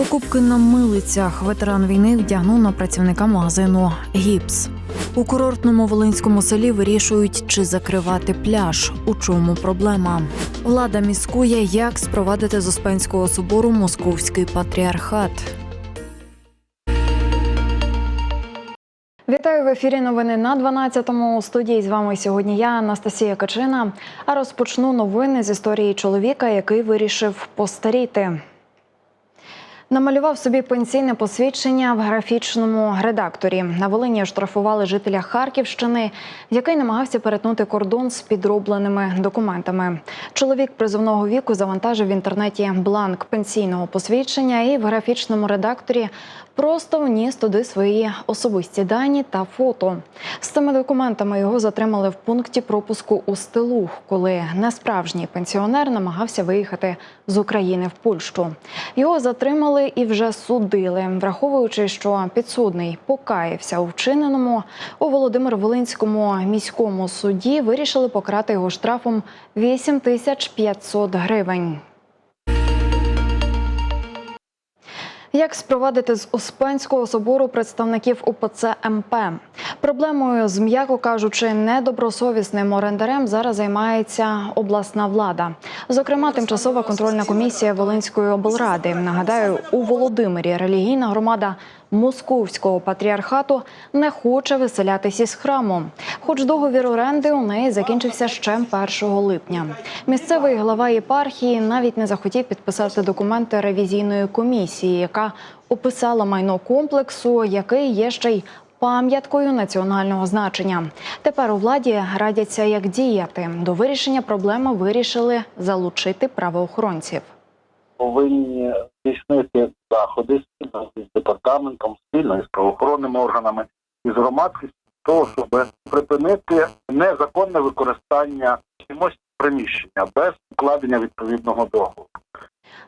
Покупки на милицях ветеран війни вдягнув на працівника магазину Гіпс. У курортному волинському селі вирішують, чи закривати пляж. У чому проблема? Влада міскує, як спровадити з Успенського собору московський патріархат. Вітаю в ефірі. Новини на 12-му. У студії з вами сьогодні я, Анастасія Качина. А розпочну новини з історії чоловіка, який вирішив постаріти. Намалював собі пенсійне посвідчення в графічному редакторі. На Волині штрафували жителя Харківщини, який намагався перетнути кордон з підробленими документами. Чоловік призовного віку завантажив в інтернеті бланк пенсійного посвідчення і в графічному редакторі просто вніс туди свої особисті дані та фото. З цими документами його затримали в пункті пропуску у Стилух, коли несправжній пенсіонер намагався виїхати з України в Польщу. Його затримали і вже судили, враховуючи, що підсудний покаявся у вчиненому у Володимир-Волинському міському суді. Вирішили покарати його штрафом 8 тисяч 500 гривень. Як спровадити з Успенського собору представників УПЦ МП? Проблемою з, м'яко кажучи, недобросовісним орендарем зараз займається обласна влада. Зокрема, тимчасова контрольна комісія Волинської облради. Нагадаю, у Володимирі релігійна громада Московського патріархату не хоче виселятись із храму. Хоч договір оренди у неї закінчився ще 1 липня. Місцевий глава єпархії навіть не захотів підписати документи ревізійної комісії, яка описала майно комплексу, який є ще й пам'яткою національного значення. Тепер у владі радяться, як діяти. До вирішення проблеми вирішили залучити правоохоронців. Повинні здійснити заходи спільно з департаментом, спільно із правоохоронними органами і з громадськістю, того, щоб припинити незаконне використання чимось приміщення без укладення відповідного договору.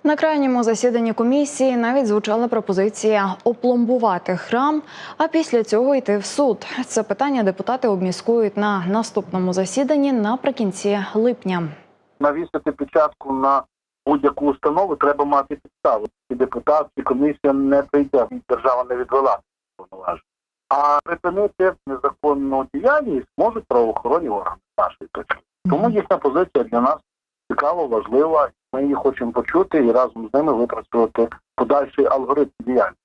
На крайньому засіданні комісії навіть звучала пропозиція опломбувати храм, а після цього йти в суд. Це питання депутати обміскують на наступному засіданні наприкінці липня. Навісити печатку на будь-яку установу треба мати підставу. І депутат, і комісія не прийде, держава не відвела повноважень. А припинити незаконну діяльність можуть правоохоронні органи нашої точки. Тому їхня позиція для нас цікава, важлива. Ми її хочемо почути і разом з ними випрацювати подальший алгоритм діяльності.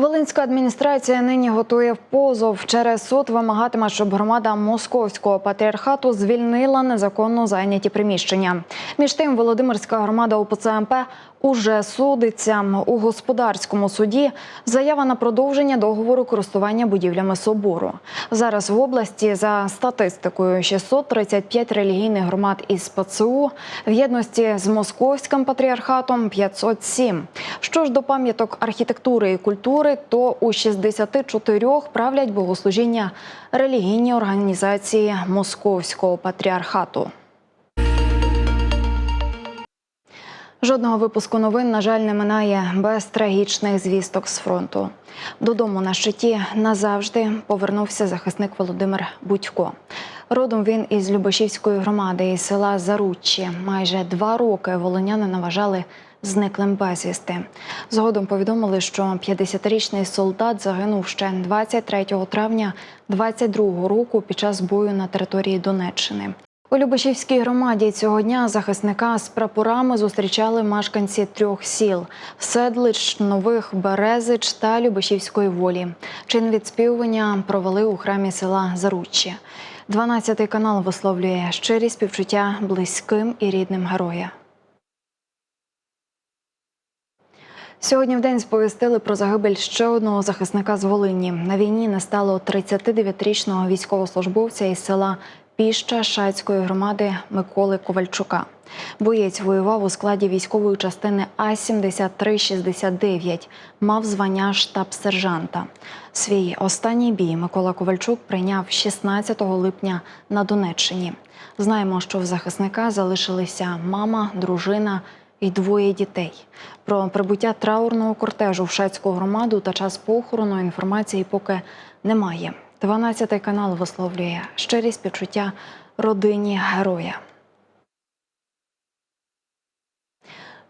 Волинська адміністрація нині готує позов через суд. Вимагатиме, щоб громада московського патріархату звільнила незаконно зайняті приміщення. Між тим, Володимирська громада УПЦ МП уже судиться у господарському суді. Заява на продовження договору користування будівлями собору. Зараз в області за статистикою 635 релігійних громад із ПЦУ в єдності з московським патріархатом 507. Що ж до пам'яток архітектури і культури, то у 64 правлять богослужіння релігійні організації московського патріархату. Жодного випуску новин, на жаль, не минає без трагічних звісток з фронту. Додому на щиті назавжди повернувся захисник Володимир Будько. Родом він із Любашівської громади із села Заруччі. Майже два роки волиняни наважали зниклим безвісти. Згодом повідомили, що 50-річний солдат загинув ще 23 травня 22 року під час бою на території Донеччини. У Любашівській громаді цього дня захисника з прапорами зустрічали мешканці трьох сіл: Седлич, Нових Березич та Любашівської волі. Чин відспівування провели у храмі села Заруччі. 12 канал висловлює щирі співчуття близьким і рідним героя. Сьогодні в день сповістили про загибель ще одного захисника з Волині. На війні не стало 39-річного військовослужбовця із села Піща Шацької громади Миколи Ковальчука. Боєць воював у складі військової частини А-7369, мав звання штаб-сержанта. Свій останній бій Микола Ковальчук прийняв 16 липня на Донеччині. Знаємо, що в захисника залишилися мама, дружина і двоє дітей. Про прибуття траурного кортежу в Шацьку громаду та час похорону інформації поки немає. 12 канал висловлює щирі співчуття родині героя.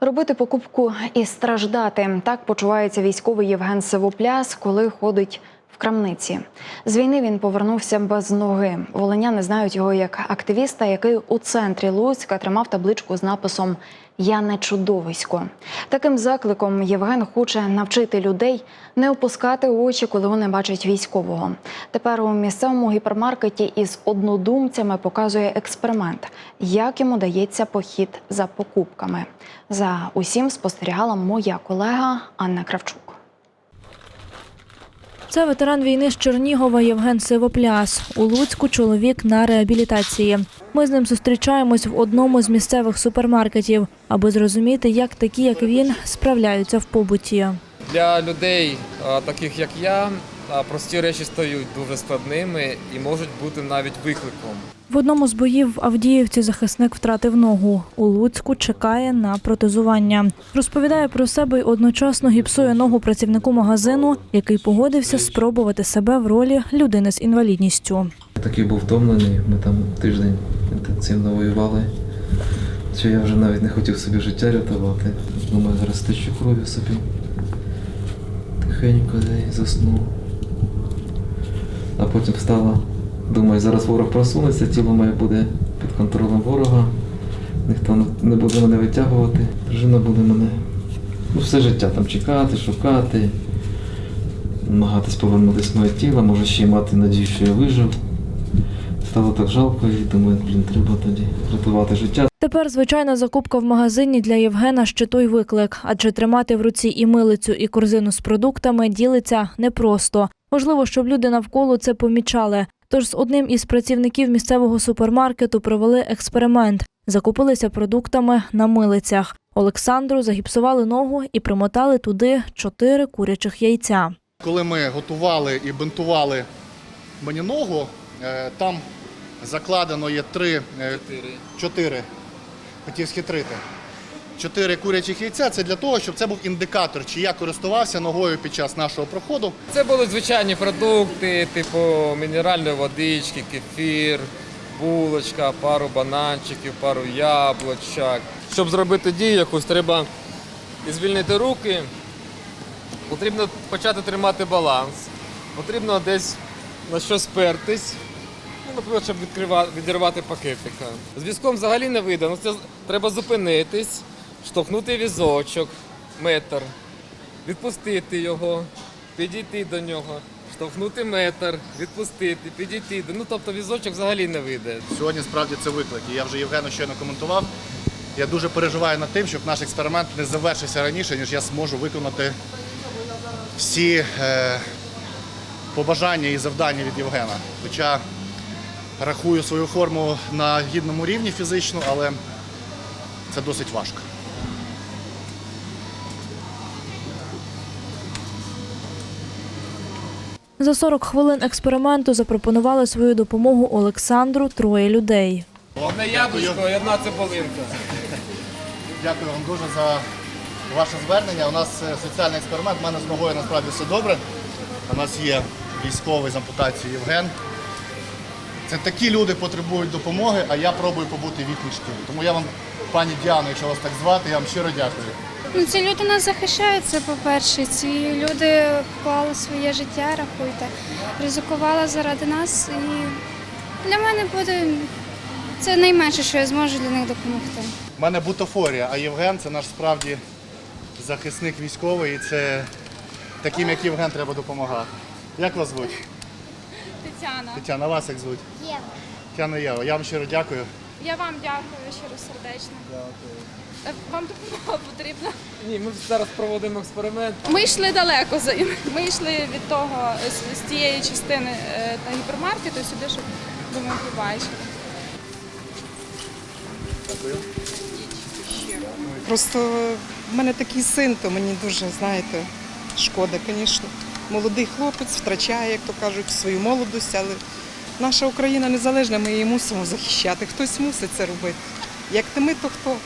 Робити покупку і страждати так почувається військовий Євген Сивопляс, коли ходить в крамниці. З війни він повернувся без ноги. Волиняни знають його як активіста, який у центрі Луцька тримав табличку з написом Я не чудовисько. Таким закликом Євген хоче навчити людей не опускати очі, коли вони бачать військового. Тепер у місцевому гіпермаркеті із однодумцями показує експеримент, як йому дається похід за покупками. За усім спостерігала моя колега Анна Кравчук. Це ветеран війни з Чернігова Євген Сивопляс. У Луцьку чоловік на реабілітації. Ми з ним зустрічаємось в одному з місцевих супермаркетів, аби зрозуміти, як такі, як він, справляються в побуті. Для людей, таких як я, прості речі стають дуже складними і можуть бути навіть викликом. В одному з боїв в Авдіївці захисник втратив ногу. У Луцьку чекає на протезування. Розповідає про себе й одночасно гіпсує ногу працівнику магазину, який погодився спробувати себе в ролі людини з інвалідністю. Такий був втомлений, ми там тиждень інтенсивно воювали. Що я вже навіть не хотів собі життя рятувати. Думаю, зараз стечу кров'ю собі. Тихенько заснув. А потім встала. Думаю, зараз ворог просунеться, тіло моє буде під контролем ворога. Ніхто не буде мене витягувати. Дружина буде мене ну, все життя там чекати, шукати, намагатись повернутися моє тіло, може ще й мати надію, що я вижив. Стало так жалко і думаю, блін, треба тоді рятувати життя. Тепер звичайна закупка в магазині для Євгена ще той виклик, адже тримати в руці і милицю, і корзину з продуктами ділиться непросто. Важливо, щоб люди навколо це помічали. Тож з одним із працівників місцевого супермаркету провели експеримент. Закупилися продуктами на милицях. Олександру загіпсували ногу і примотали туди чотири курячих яйця. Коли ми готували і бинтували мені ногу, е, там закладено є три, е, чотири, хотів схитрити. Чотири курячих яйця це для того, щоб це був індикатор, чи я користувався ногою під час нашого проходу. Це були звичайні продукти, типу мінеральної водички, кефір, булочка, пару бананчиків, пару яблучок. Щоб зробити дію якусь, треба звільнити руки, потрібно почати тримати баланс, потрібно десь на що спертись. Ну, наприклад, щоб відкрива- відірвати пакетика. З візком взагалі не вийде. Ну, це треба зупинитись, штовхнути візочок, метр, відпустити його, підійти до нього, штовхнути метр, відпустити, підійти. Ну тобто візочок взагалі не вийде. Сьогодні справді це виклик. І я вже Євгену щойно коментував. Я дуже переживаю над тим, щоб наш експеримент не завершився раніше, ніж я зможу виконати всі е, побажання і завдання від Євгена. Хоча рахую свою форму на гідному рівні фізично, але це досить важко. За 40 хвилин експерименту запропонували свою допомогу Олександру троє людей. Одне яблучко і одна цибулинка. Дякую вам дуже за ваше звернення. У нас е, соціальний експеримент. У мене з ногою насправді все добре. У нас є військовий з ампутацією Євген. Це такі люди потребують допомоги, а я пробую побути в. Тому я вам, пані Діано, якщо вас так звати, я вам щиро дякую. Ну, ці люди нас захищають, це по-перше. Ці люди вклали своє життя, рахуйте, ризикували заради нас. І для мене буде це найменше, що я зможу для них допомогти. У мене бутафорія, а Євген це наш справді захисник військовий. І це таким, як Євген, треба допомагати. Як вас звуть? Тетяна, Тетяна, вас як звуть? Єва. Тетяна Єва, я вам щиро дякую. я вам дякую щиро сердечно. Е, Вам допомога потрібна. Ні, ми зараз проводимо експеримент. Ми йшли далеко за ми йшли від того з, з тієї частини е, та гіпермаркету сюди, щоб думаю, побачили. Просто в мене такий син, то мені дуже, знаєте, шкода, звісно. Молодий хлопець втрачає, як то кажуть, свою молодость, але наша Україна незалежна, ми її мусимо захищати. Хтось мусить це робити. Як не ми, то хто?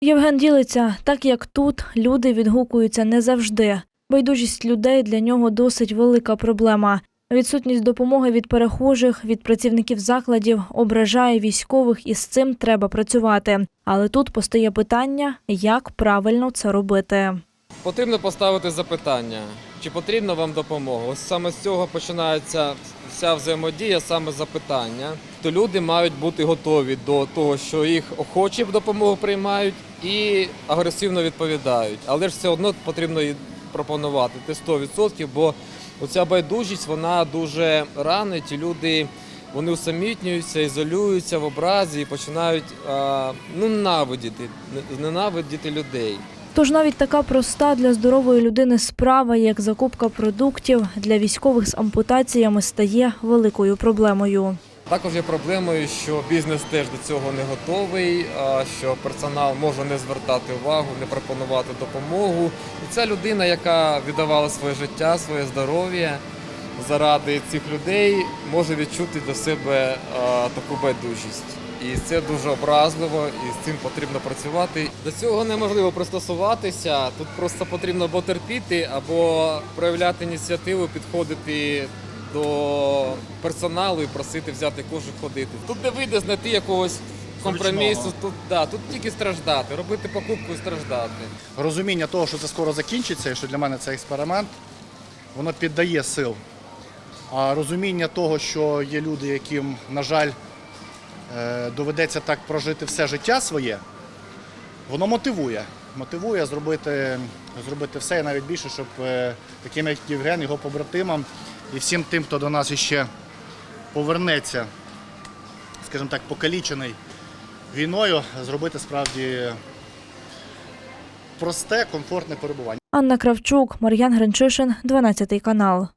Євген ділиться, так як тут люди відгукуються не завжди. Байдужість людей для нього досить велика проблема. Відсутність допомоги від перехожих, від працівників закладів ображає військових, і з цим треба працювати. Але тут постає питання, як правильно це робити. Потрібно поставити запитання, чи потрібна вам допомога. Ось саме з цього починається вся взаємодія, саме запитання. То люди мають бути готові до того, що їх охочі допомогу приймають і агресивно відповідають. Але ж все одно потрібно і пропонувати те 100%, бо оця байдужість вона дуже ранить. Люди вони усамітнюються, ізолюються в образі і починають а, ненавидіти, ненавидіти людей. Тож навіть така проста для здорової людини справа, як закупка продуктів для військових з ампутаціями, стає великою проблемою. Також є проблемою, що бізнес теж до цього не готовий, що персонал може не звертати увагу, не пропонувати допомогу. І ця людина, яка віддавала своє життя, своє здоров'я заради цих людей, може відчути до себе таку байдужість. І це дуже образливо, і з цим потрібно працювати. До цього неможливо пристосуватися. Тут просто потрібно або терпіти, або проявляти ініціативу, підходити до персоналу і просити взяти кожух ходити. Тут не вийде знайти якогось компромісу. Тут да, тут тільки страждати, робити покупку і страждати. Розуміння того, що це скоро закінчиться, і що для мене це експеримент, воно піддає сил. А розуміння того, що є люди, яким, на жаль, е, доведеться так прожити все життя своє, воно мотивує. Мотивує зробити, зробити все і навіть більше, щоб е, таким як Євген, його побратимам і всім тим, хто до нас іще повернеться, скажімо так, покалічений війною, зробити справді просте, комфортне перебування. Анна Кравчук, Мар'ян Гринчишин, 12 канал.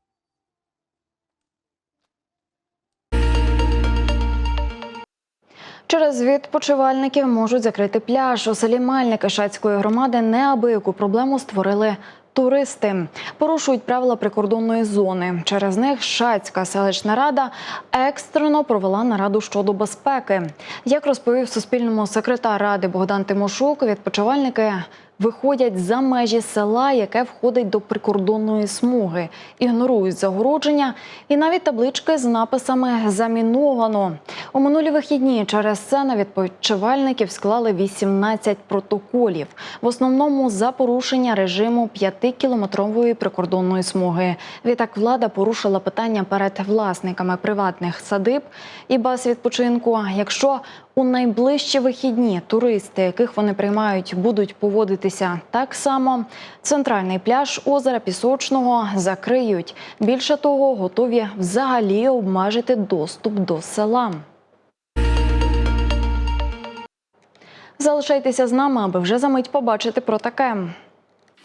Через відпочивальників можуть закрити пляж. У селі Мельники Шацької громади неабияку проблему створили туристи. Порушують правила прикордонної зони. Через них Шацька селищна рада екстрено провела нараду щодо безпеки. Як розповів Суспільному секретар ради Богдан Тимошук, відпочивальники виходять за межі села, яке входить до прикордонної смуги, ігнорують загородження і навіть таблички з написами заміновано. У минулі вихідні через це на відпочивальників склали 18 протоколів, в основному за порушення режиму 5-кілометрової прикордонної смуги. Відтак влада порушила питання перед власниками приватних садиб і баз відпочинку. Якщо у найближчі вихідні туристи, яких вони приймають, будуть поводитися так само. Центральний пляж озера Пісочного закриють. Більше того, готові взагалі обмежити доступ до села. Залишайтеся з нами, аби вже за мить побачити про таке.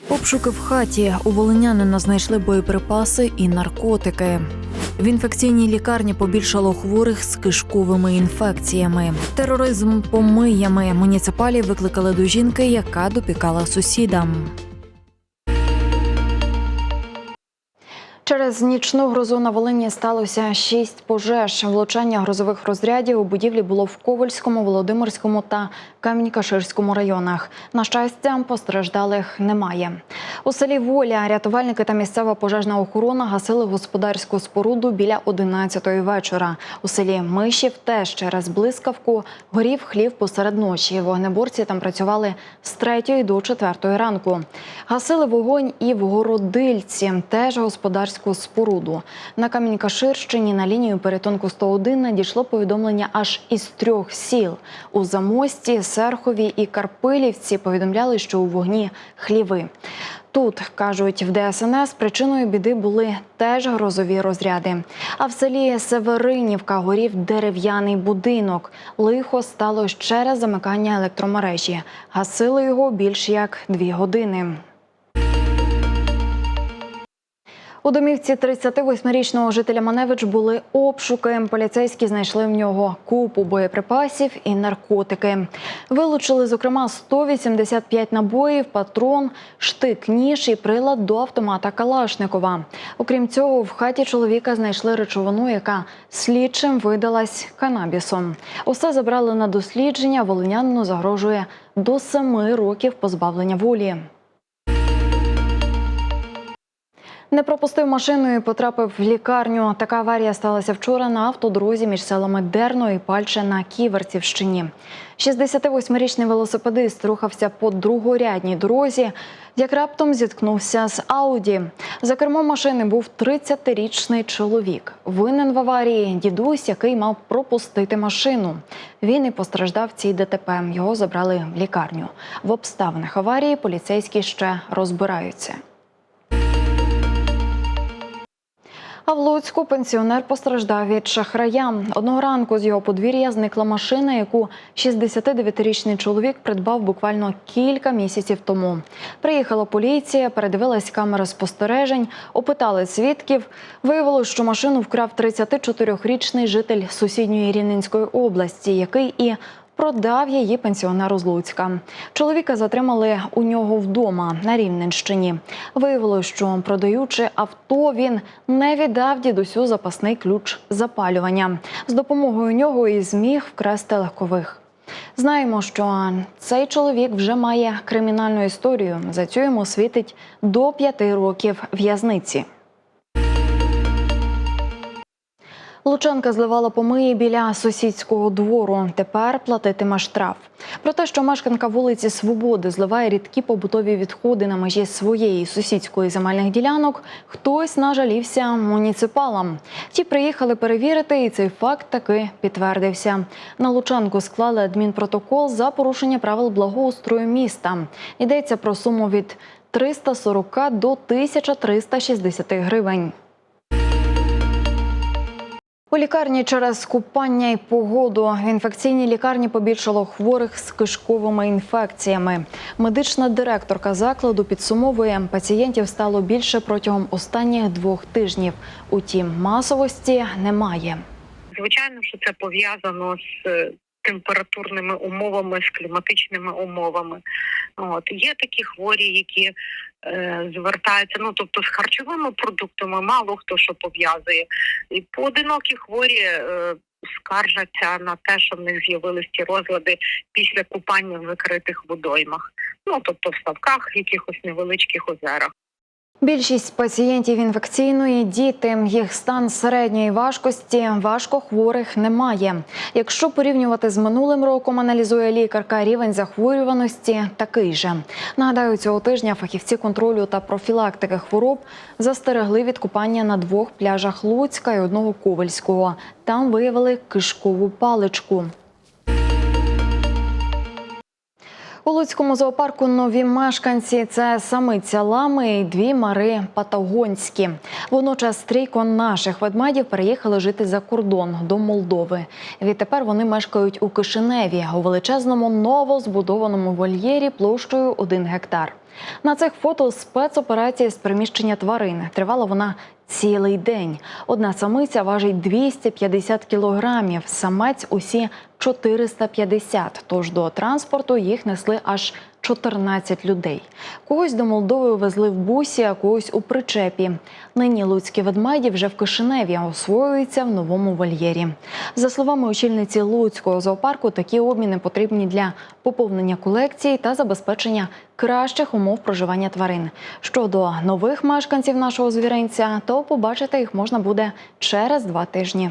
Обшуки в хаті у волинянина знайшли боєприпаси і наркотики. В інфекційній лікарні побільшало хворих з кишковими інфекціями. Тероризм помиями муніципалі викликали до жінки, яка допікала сусідам. Через нічну грозу на Волині сталося шість пожеж. Влучання грозових розрядів у будівлі було в Ковальському, Володимирському та Камінь-Каширському районах. На щастя, постраждалих немає. У селі Воля рятувальники та місцева пожежна охорона гасили господарську споруду біля 11-ї вечора. У селі Мишів теж через блискавку горів хлів посеред ночі. Вогнеборці там працювали з 3 до 4 ранку. Гасили вогонь і в Городильці, теж господарську споруду. На Камінь-Каширщині на лінію перетонку 101 надійшло повідомлення аж із трьох сіл. У Замості, Серхові і Карпилівці повідомляли, що у вогні хліви. Тут кажуть в ДСНС, причиною біди були теж грозові розряди. А в селі Северинівка горів дерев'яний будинок. Лихо стало через замикання електромережі. Гасили його більш як дві години. У домівці 38-річного жителя Маневич були обшуки. Поліцейські знайшли в нього купу боєприпасів і наркотики. Вилучили, зокрема, 185 набоїв, патрон, штик, ніж і прилад до автомата Калашникова. Окрім цього, в хаті чоловіка знайшли речовину, яка слідчим видалась канабісом. Усе забрали на дослідження. Волинянину загрожує до семи років позбавлення волі. Не пропустив машину і потрапив в лікарню. Така аварія сталася вчора на автодорозі між селами Дерно і Пальче на Ківерцівщині. 68-річний велосипедист рухався по другорядній дорозі, як раптом зіткнувся з Ауді. За кермом машини був 30-річний чоловік. Винен в аварії дідусь, який мав пропустити машину. Він і постраждав цій ДТП. Його забрали в лікарню. В обставинах аварії поліцейські ще розбираються. А в Луцьку пенсіонер постраждав від шахрая. Одного ранку з його подвір'я зникла машина, яку 69-річний чоловік придбав буквально кілька місяців тому. Приїхала поліція, передивилась камери спостережень, опитали свідків. Виявилось, що машину вкрав 34-річний житель сусідньої Рівненської області, який і Продав її пенсіонеру з Луцька. Чоловіка затримали у нього вдома на Рівненщині. Виявилось, що продаючи авто, він не віддав дідусю запасний ключ запалювання. З допомогою нього і зміг вкрасти легкових. Знаємо, що цей чоловік вже має кримінальну історію. За цю йому світить до п'яти років в'язниці. Лучанка зливала помиї біля сусідського двору. Тепер платитиме штраф. Про те, що мешканка вулиці Свободи зливає рідкі побутові відходи на межі своєї сусідської земельних ділянок, хтось нажалівся муніципалам. Ті приїхали перевірити, і цей факт таки підтвердився. На Лучанку склали адмінпротокол за порушення правил благоустрою міста. Йдеться про суму від 340 до 1360 гривень. У лікарні через купання і погоду в інфекційній лікарні побільшало хворих з кишковими інфекціями. Медична директорка закладу підсумовує, пацієнтів стало більше протягом останніх двох тижнів. Утім, масовості немає. Звичайно, що це пов'язано з е, температурними умовами, з кліматичними умовами. От є такі хворі, які е, звертаються, ну тобто з харчовими продуктами, мало хто що пов'язує. І поодинокі хворі е, скаржаться на те, що в них з'явились ті розлади після купання в закритих водоймах. Ну тобто в ставках, якихось невеличких озерах. Більшість пацієнтів інфекційної діти. Їх стан середньої важкості важкохворих немає. Якщо порівнювати з минулим роком, аналізує лікарка, рівень захворюваності такий же. Нагадаю, цього тижня фахівці контролю та профілактики хвороб застерегли від купання на двох пляжах Луцька і одного Ковельського. Там виявили кишкову паличку. У Луцькому зоопарку нові мешканці це самиця лами і дві мари патагонські. Водночас трійко наших ведмедів переїхали жити за кордон до Молдови. Відтепер вони мешкають у Кишиневі у величезному новозбудованому вольєрі площею 1 гектар. На цих фото спецоперація з приміщення тварин. Тривала вона цілий день. Одна самиця важить 250 кілограмів, самець усі 450, тож до транспорту їх несли аж 14 людей. Когось до Молдови везли в бусі, а когось у причепі. Нині луцькі ведмеді вже в Кишиневі освоюються в новому вольєрі. За словами очільниці Луцького зоопарку, такі обміни потрібні для поповнення колекції та забезпечення кращих умов проживання тварин. Щодо нових мешканців нашого звіринця, то побачити їх можна буде через два тижні.